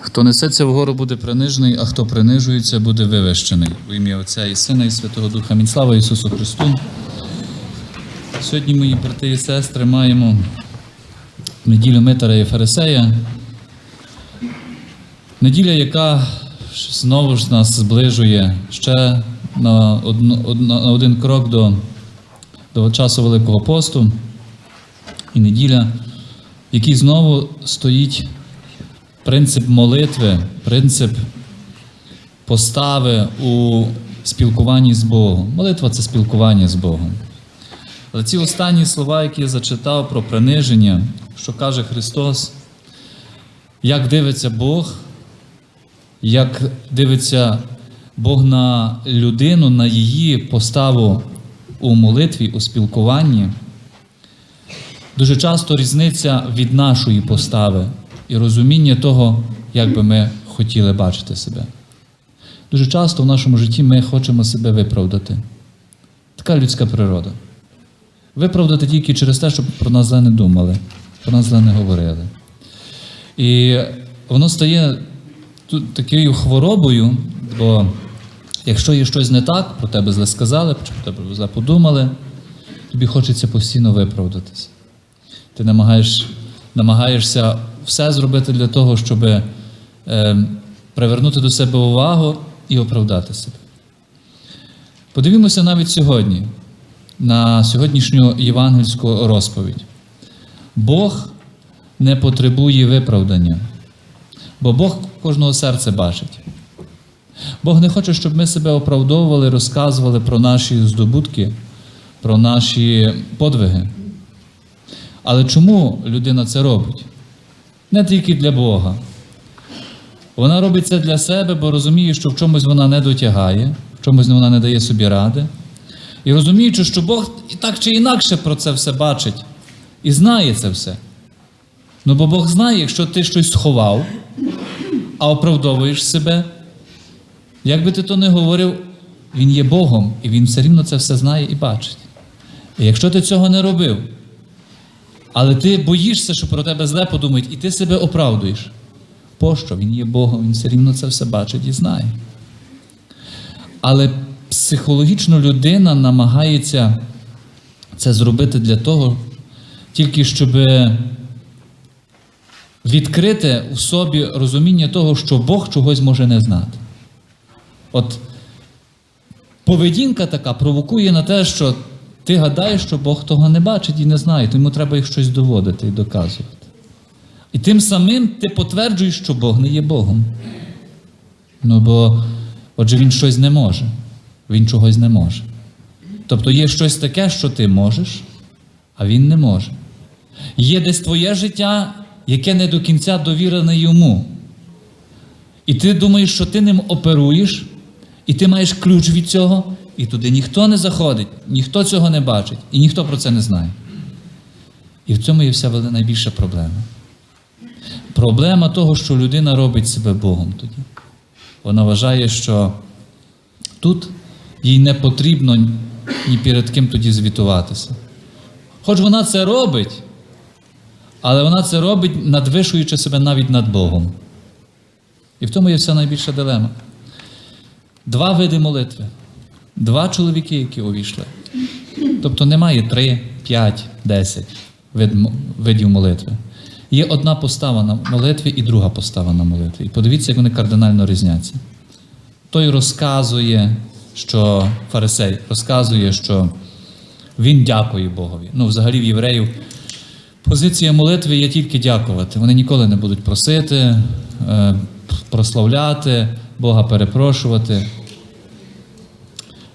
Хто несеться вгору, буде принижений, а хто принижується, буде вивищений. В ім'я Отця і Сина, і Святого Духа. Амінь. Слава Ісусу Христу. Сьогодні, мої брати і сестри, маємо неділю Митара і Фарисея. Неділя, яка знову ж нас зближує ще на, один крок до, до часу Великого посту. І неділя, в якій знову стоїть принцип молитви, принцип постави у спілкуванні з Богом. Молитва це спілкування з Богом. Але ці останні слова, які я зачитав про приниження, що каже Христос, як дивиться Бог, як дивиться Бог на людину, на її поставу у молитві, у спілкуванні, дуже часто різниця від нашої постави і розуміння того, як би ми хотіли бачити себе. Дуже часто в нашому житті ми хочемо себе виправдати. Така людська природа. Виправдати тільки через те, щоб про нас зле не думали, про нас зле не говорили. І воно стає тут такою хворобою, бо якщо є щось не так, про тебе зле сказали, про тебе зле подумали, тобі хочеться постійно виправдатися. Ти намагаєш, намагаєшся все зробити для того, щоб е, привернути до себе увагу і оправдати себе. Подивімося навіть сьогодні на сьогоднішню євангельську розповідь. Бог не потребує виправдання, бо Бог кожного серця бачить. Бог не хоче, щоб ми себе оправдовували, розказували про наші здобутки, про наші подвиги. Але чому людина це робить? Не тільки для Бога. Вона робить це для себе, бо розуміє, що в чомусь вона не дотягає, в чомусь вона не дає собі ради. І розуміючи, що Бог і так чи інакше про це все бачить і знає це все. Ну бо Бог знає, якщо ти щось сховав, а оправдовуєш себе, як би ти то не говорив, Він є Богом, і Він все рівно це все знає і бачить. І якщо ти цього не робив, але ти боїшся, що про тебе зле подумають, і ти себе оправдуєш. Пощо? Він є Богом, він все рівно це все бачить і знає. Але психологічно людина намагається це зробити для того, тільки щоб відкрити у собі розуміння того, що Бог чогось може не знати. От поведінка така провокує на те, що ти гадаєш, що Бог того не бачить і не знає, тому треба їх щось доводити і доказувати. І тим самим ти потверджуєш, що Бог не є Богом. Ну бо, отже, він щось не може, він чогось не може. Тобто є щось таке, що ти можеш, а він не може. Є десь твоє життя, яке не до кінця довірене йому. І ти думаєш, що ти ним оперуєш, і ти маєш ключ від цього, і туди ніхто не заходить, ніхто цього не бачить, і ніхто про це не знає. І в цьому є вся найбільша проблема. Проблема того, що людина робить себе Богом тоді. Вона вважає, що тут їй не потрібно ні перед ким тоді звітуватися. Хоч вона це робить, але вона це робить, надвишуючи себе навіть над Богом. І в тому є вся найбільша дилема. Два види молитви, два чоловіки, які увійшли. Тобто немає три, п'ять, десять видів молитви. Є одна постава на молитві і друга постава на молитві. І подивіться, як вони кардинально різняться. Той розказує, що фарисей розказує, що він дякує Богові. Ну, взагалі, в євреїв позиція молитви є тільки дякувати. Вони ніколи не будуть просити, е, прославляти, Бога перепрошувати.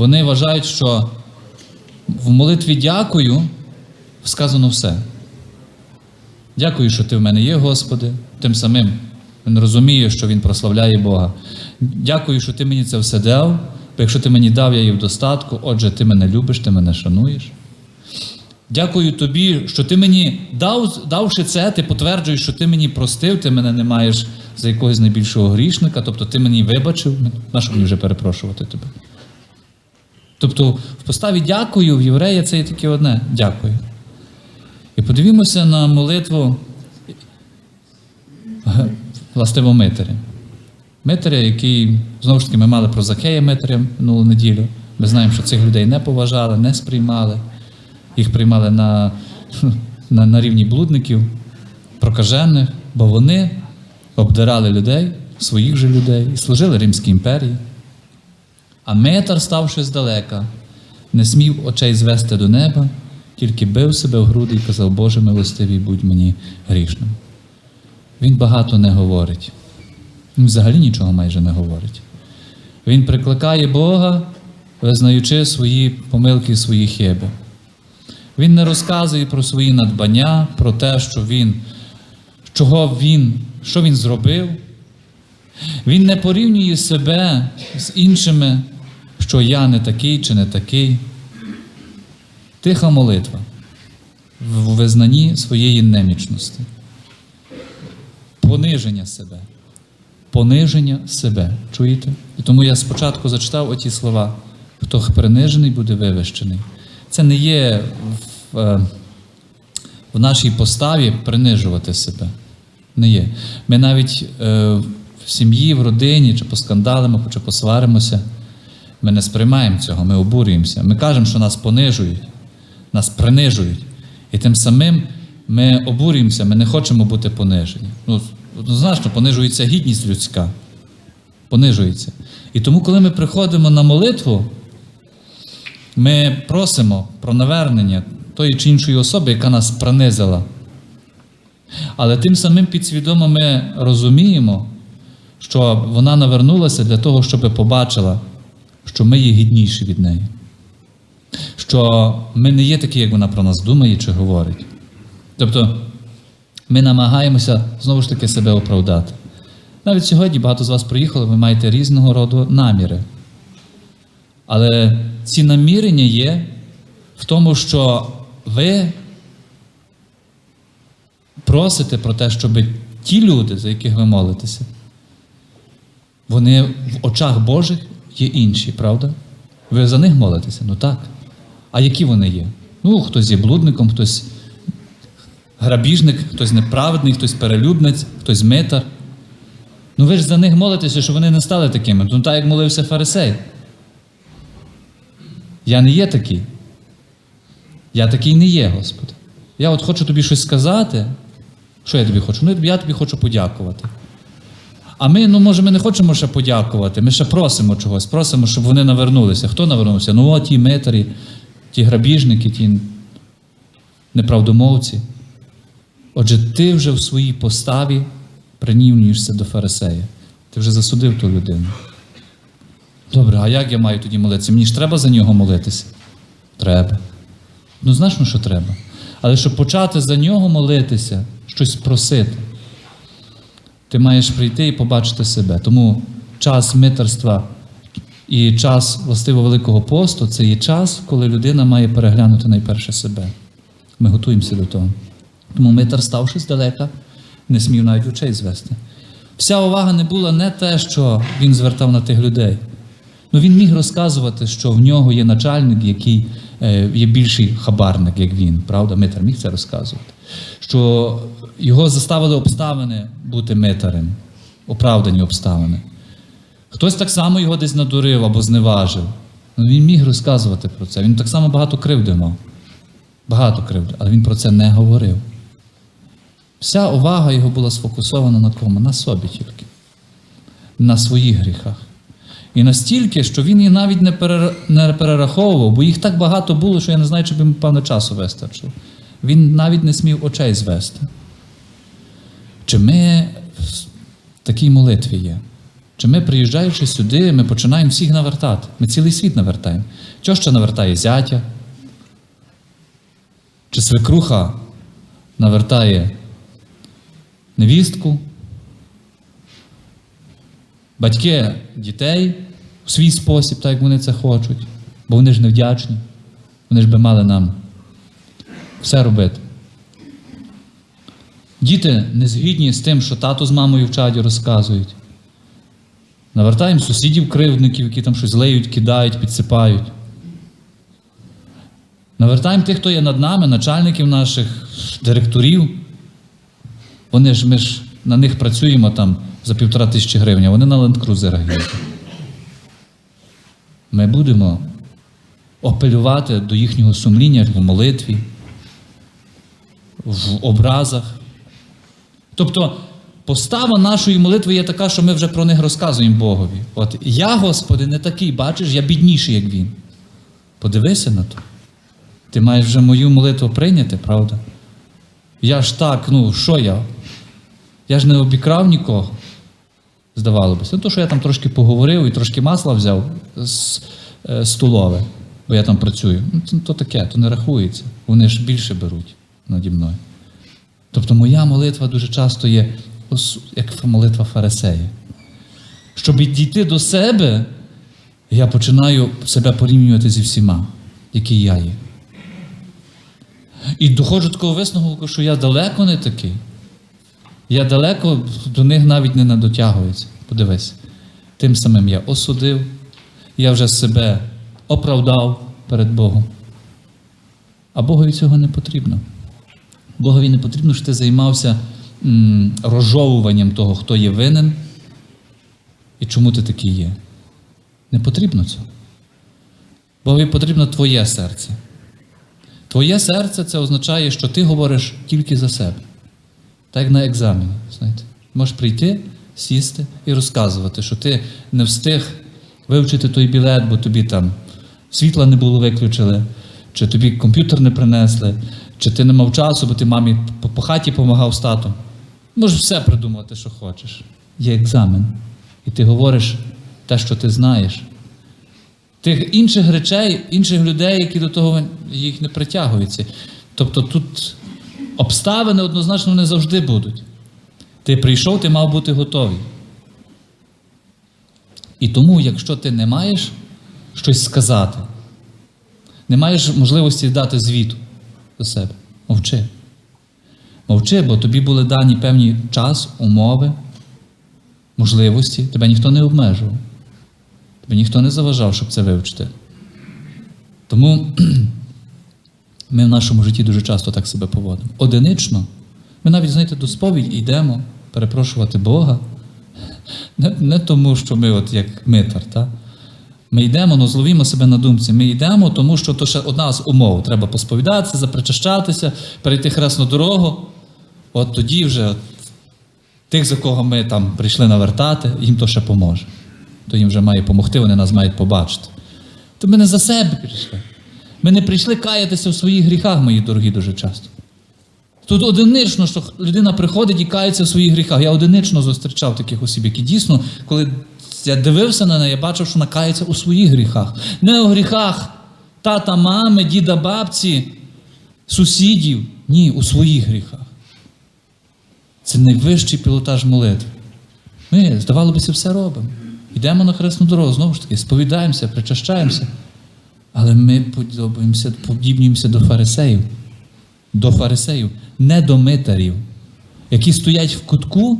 Вони вважають, що в молитві дякую сказано все. Дякую, що ти в мене є, Господи. Тим самим він розуміє, що він прославляє Бога. Дякую, що ти мені це все дав. Бо якщо ти мені дав, я є в достатку, отже, ти мене любиш, ти мене шануєш. Дякую тобі, що ти мені дав, давши це, ти потверджуєш, що ти мені простив, ти мене не маєш за якогось найбільшого грішника, тобто ти мені вибачив. На мені вже перепрошувати тебе? Тобто в поставі дякую в єврея це є тільки одне дякую. І подивімося на молитву властиво Митаря. Митаря, який, знову ж таки, ми мали про Закея Митаря минулу неділю. Ми знаємо, що цих людей не поважали, не сприймали. Їх приймали на, на, на рівні блудників, прокажених, бо вони обдирали людей, своїх же людей, і служили Римській імперії. А Митар, ставши здалека, не смів очей звести до неба, тільки бив себе в груди і казав, Боже милостивий, будь мені грішним. Він багато не говорить. Він взагалі нічого майже не говорить. Він прикликає Бога, визнаючи свої помилки і свої хиби. Він не розказує про свої надбання, про те, що він, чого він, що він зробив. Він не порівнює себе з іншими, що я не такий чи не такий. Тиха молитва в визнанні своєї немічності. Пониження себе. Пониження себе. Чуєте? І тому я спочатку зачитав оті слова: хто принижений, буде вивищений. Це не є в, е, в нашій поставі принижувати себе. Не є. Ми навіть е, в сім'ї, в родині, чи поскандалимо, чи посваримося. Ми не сприймаємо цього, ми обурюємося. Ми кажемо, що нас понижують, нас принижують. І тим самим ми обурюємося, ми не хочемо бути понижені. Ну, однозначно, понижується гідність людська. Понижується. І тому, коли ми приходимо на молитву, ми просимо про навернення тої чи іншої особи, яка нас принизила. Але тим самим підсвідомо ми розуміємо, що вона навернулася для того, щоб побачила, що ми є гідніші від неї. Що ми не є такі, як вона про нас думає чи говорить. Тобто ми намагаємося знову ж таки себе оправдати. Навіть сьогодні багато з вас приїхали, ви маєте різного роду наміри. Але ці намірення є в тому, що ви просите про те, щоб ті люди, за яких ви молитеся, вони в очах Божих є інші, правда? Ви за них молитеся? Ну так. А які вони є? Ну, хтось є блудником, хтось грабіжник, хтось неправедний, хтось перелюбниць, хтось митар. Ну ви ж за них молитеся, щоб вони не стали такими. Ну так як молився фарисей. Я не є такий. Я такий не є, Господи. Я от хочу тобі щось сказати. Що я тобі хочу? Ну, я тобі хочу подякувати. А ми, ну, може, ми не хочемо ще подякувати, ми ще просимо чогось, просимо, щоб вони навернулися. Хто навернувся? Ну, от ті митарі, ті грабіжники, ті неправдомовці. Отже, ти вже в своїй поставі принівнюєшся до фарисея. Ти вже засудив ту людину. Добре, а як я маю тоді молитися? Мені ж треба за нього молитися? Треба. Ну, значно, що треба. Але щоб почати за нього молитися, щось просити, ти маєш прийти і побачити себе. Тому час митерства і час властиво Великого посту це є час, коли людина має переглянути найперше себе. Ми готуємося до того. Тому митар, ставши здалека, не смів навіть очей звести. Вся увага не була не те, що він звертав на тих людей. Ну він міг розказувати, що в нього є начальник, який є більший хабарник, як він. Правда, митар міг це розказувати. Що його заставили обставини бути митарем, оправдані обставини. Хтось так само його десь надурив або зневажив. Ну, він міг розказувати про це. Він так само багато кривди мав. Багато кривди, але він про це не говорив. Вся увага його була сфокусована на кому? На собі тільки, на своїх гріхах. І настільки, що він їх навіть не, не перераховував, бо їх так багато було, що я не знаю, чи б йому певно часу вистачило. Він навіть не смів очей звести. Чи ми в такій молитві є? Чи ми, приїжджаючи сюди, ми починаємо всіх навертати? Ми цілий світ навертаємо. Ще навертає зятя? Чи свекруха навертає невістку? Батьки дітей у свій спосіб, так як вони це хочуть, бо вони ж невдячні. Вони ж би мали нам все робити. Діти не згідні з тим, що тато з мамою в чаді розказують. Навертаємо сусідів кривдників, які там щось леють, кидають, підсипають. Навертаємо тих, хто є над нами, начальників наших, директорів. Вони ж ми ж на них працюємо там за півтора тисячі гривень, а вони на лендкрузерах їздять. Ми будемо апелювати до їхнього сумління в молитві, в образах. Тобто постава нашої молитви є така, що ми вже про них розказуємо Богові. От я, Господи, не такий, бачиш, я бідніший, як він. Подивися на то. Ти маєш вже мою молитву прийняти, правда? Я ж так, ну, що я? Я ж не обікрав нікого. Здавалося б. Ну, то, що я там трошки поговорив і трошки масла взяв з е, столове, бо я там працюю. Ну, то таке, то не рахується. Вони ж більше беруть наді мною. Тобто моя молитва дуже часто є як молитва фарисея. Щоб дійти до себе, я починаю себе порівнювати зі всіма, які я є. І доходжу до такого висновку, що я далеко не такий. Я далеко до них навіть не надотягується. Подивись. Тим самим я осудив, я вже себе оправдав перед Богом. А Богові цього не потрібно. Богові не потрібно, щоб ти займався м, розжовуванням того, хто є винен і чому ти такий є. Не потрібно цього. Богові потрібно твоє серце. Твоє серце це означає, що ти говориш тільки за себе. Так як на екзамені. знаєте. Можеш прийти, сісти і розказувати, що ти не встиг вивчити той білет, бо тобі там світла не було виключили, чи тобі комп'ютер не принесли, чи ти не мав часу, бо ти мамі по, хаті допомагав з татом. Можеш все придумати, що хочеш. Є екзамен. І ти говориш те, що ти знаєш. Тих інших речей, інших людей, які до того їх не притягуються. Тобто тут обставини однозначно не завжди будуть. Ти прийшов, ти мав бути готовий. І тому, якщо ти не маєш щось сказати, не маєш можливості дати звіту до себе, мовчи. Мовчи, бо тобі були дані певні час, умови, можливості, тебе ніхто не обмежував. Тобі ніхто не заважав, щоб це вивчити. Тому ми в нашому житті дуже часто так себе поводимо. Одинично. Ми навіть, знаєте, до сповіді йдемо перепрошувати Бога. Не, не тому, що ми от як митар, та? Ми йдемо, ну зловімо себе на думці. Ми йдемо, тому що то ще одна з умов. Треба посповідатися, запричащатися, перейти хресну дорогу. От тоді вже от, тих, за кого ми там прийшли навертати, їм то ще поможе. То їм вже має допомогти, вони нас мають побачити. То ми не за себе прийшли. Ми не прийшли каятися в своїх гріхах, мої дорогі, дуже часто. Тут одинично, що людина приходить і кається в своїх гріхах. Я одинично зустрічав таких осіб, які дійсно, коли я дивився на неї, я бачив, що вона кається у своїх гріхах. Не у гріхах тата, мами, діда, бабці, сусідів. Ні, у своїх гріхах. Це найвищий пілотаж молитви. Ми, здавалося б, все робимо. Йдемо на хресну дорогу, знову ж таки, сповідаємося, причащаємося. Але ми подобаємося, подібнюємося до фарисеїв. До фарисеїв, не до митарів, які стоять в кутку,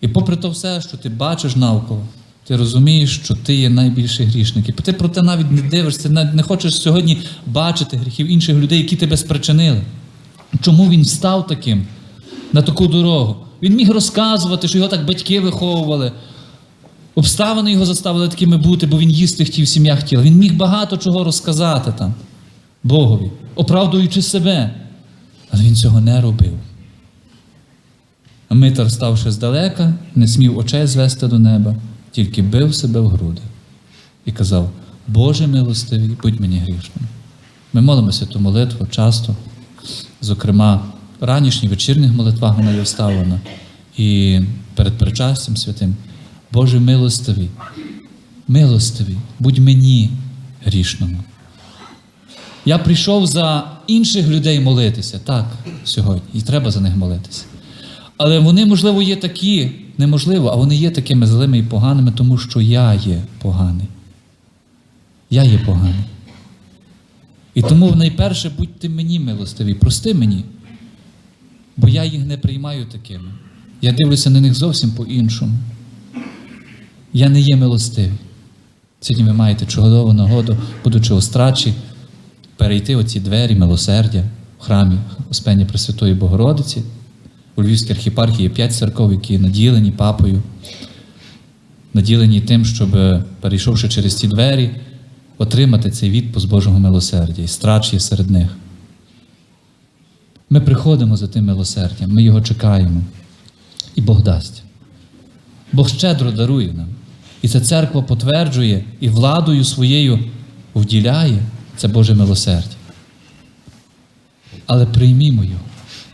і попри то все, що ти бачиш навколо, ти розумієш, що ти є найбільший грішник. І ти про те навіть не дивишся, не хочеш сьогодні бачити гріхів інших людей, які тебе спричинили. Чому він став таким на таку дорогу? Він міг розказувати, що його так батьки виховували. Обставини його заставили такими бути, бо він їсти хотів, сім'я хотіла. Він міг багато чого розказати там Богові, оправдуючи себе. Але він цього не робив. А Митар, ставши здалека, не смів очей звести до неба, тільки бив себе в груди і казав: Боже милостивий, будь мені грішним. Ми молимося ту молитву часто, зокрема, ранішніх вечірніх молитвах вона є вставлена. І перед причастям святим, Боже милостивий, милостивий, будь мені грішному. Я прийшов за інших людей молитися, так, сьогодні, і треба за них молитися. Але вони, можливо, є такі, неможливо, а вони є такими злими і поганими, тому що я є поганий. Я є поганий. І тому найперше будьте мені милостиві, прости мені, бо я їх не приймаю такими. Я дивлюся на них зовсім по-іншому. Я не є милостивий. Сьогодні ви маєте чудову нагоду, будучи у страчі, перейти оці двері милосердя в храмі Успення Пресвятої Богородиці, У Львівській архіпархії є п'ять церков, які наділені папою, наділені тим, щоб, перейшовши через ці двері, отримати цей відпуск Божого милосердя. І страч є серед них. Ми приходимо за тим милосердям, ми його чекаємо. І Бог дасть. Бог щедро дарує нам. І ця церква потверджує і владою своєю вділяє це Боже милосердя. Але приймімо його,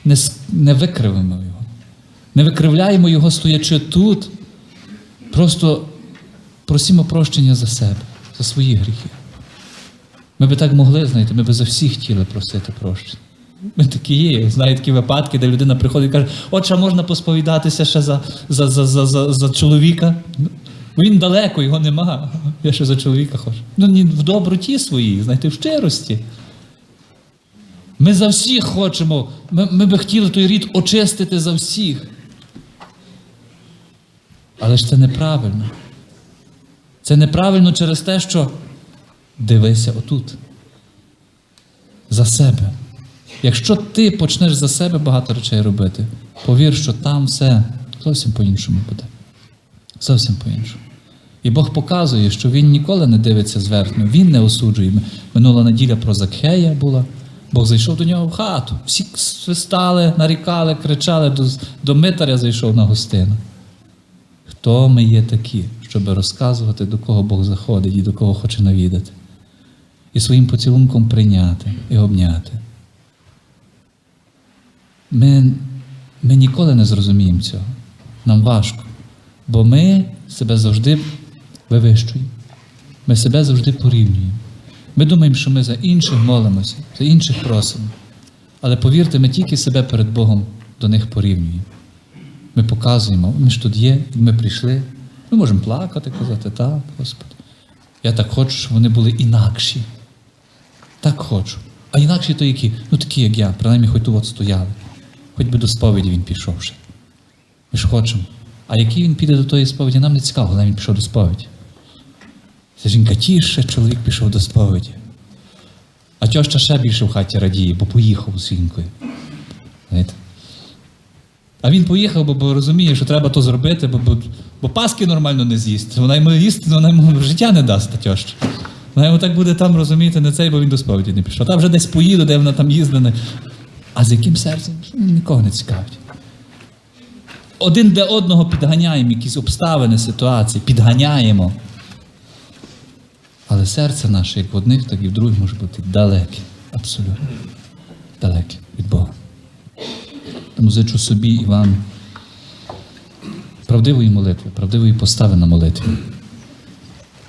не, не викривимо його, не викривляємо його, стоячи тут. Просто просімо прощення за себе, за свої гріхи. Ми би так могли, знаєте, ми би за всіх хотіли просити прощення. Ми такі є, знаю такі випадки, де людина приходить і каже, отче, можна посповідатися ще за, за, за, за, за, за чоловіка? Він далеко, його нема. Я ще за чоловіка хочу. Ну, в доброті своїй, знаєте, в щирості. Ми за всіх хочемо. Ми, ми би хотіли той рід очистити за всіх. Але ж це неправильно. Це неправильно через те, що дивися отут. За себе. Якщо ти почнеш за себе багато речей робити, повір, що там все зовсім по-іншому буде. Зовсім по-іншому. І Бог показує, що Він ніколи не дивиться зверхньо, Він не осуджує. Минула неділя про Закхея була. Бог зайшов до нього в хату. Всі свистали, нарікали, кричали, до, до митаря зайшов на гостину. Хто ми є такі, щоб розказувати, до кого Бог заходить і до кого хоче навідати? І своїм поцілунком прийняти і обняти. Ми, ми ніколи не зрозуміємо цього. Нам важко. Бо ми себе завжди вивищуємо. Ми себе завжди порівнюємо. Ми думаємо, що ми за інших молимося, за інших просимо. Але повірте, ми тільки себе перед Богом до них порівнюємо. Ми показуємо, ми ж тут є, ми прийшли. Ми можемо плакати, казати, так, Господи. Я так хочу, щоб вони були інакші. Так хочу. А інакші то які? Ну такі, як я, принаймні хоч тут от стояли. Хоч би до сповіді він пішов ще. Ми ж хочемо. А який він піде до тої сповіді, нам не цікаво, головне він пішов до сповіді. Ця жінка тіше, чоловік пішов до сповіді. А тьоща ще більше в хаті радіє, бо поїхав з жінкою. Знаєте? А він поїхав, бо, бо розуміє, що треба то зробити, бо, бо, бо паски нормально не з'їсть. Вона йому їсти, вона йому життя не дасть та тьоща. Вона йому так буде там розуміти, не цей, бо він до сповіді не пішов. Там вже десь поїде, де вона там їздила. А з яким серцем? Нікого не цікавить. Один для одного підганяємо якісь обставини, ситуації, підганяємо. Але серце наше, як в одних, так і в других, може бути далеке. Абсолютно. Далеке від Бога. Тому зичу собі і вам правдивої молитви, правдивої постави на молитві.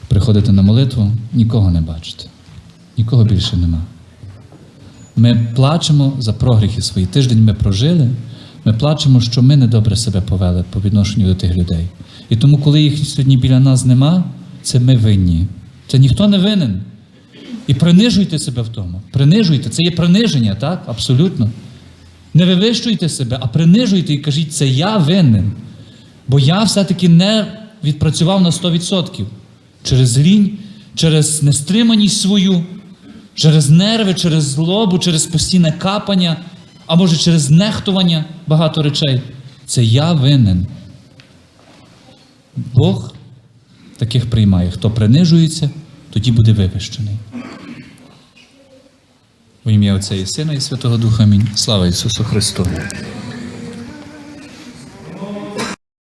Приходите на молитву, нікого не бачите. Нікого більше нема. Ми плачемо за прогріхи свої. Тиждень ми прожили. Ми плачемо, що ми недобре себе повели по відношенню до тих людей. І тому, коли їх сьогодні біля нас нема, це ми винні. Це ніхто не винен. І принижуйте себе в тому. Принижуйте. Це є приниження, так? Абсолютно. Не вивищуйте себе, а принижуйте і кажіть, це я винен. Бо я все-таки не відпрацював на 100%. Через лінь, через нестриманість свою, через нерви, через злобу, через постійне капання, а може через нехтування багато речей. Це я винен. Бог таких приймає. Хто принижується, тоді буде вивищений. У ім'я Отця і Сина і Святого Духа. Амінь. Слава Ісусу Христу!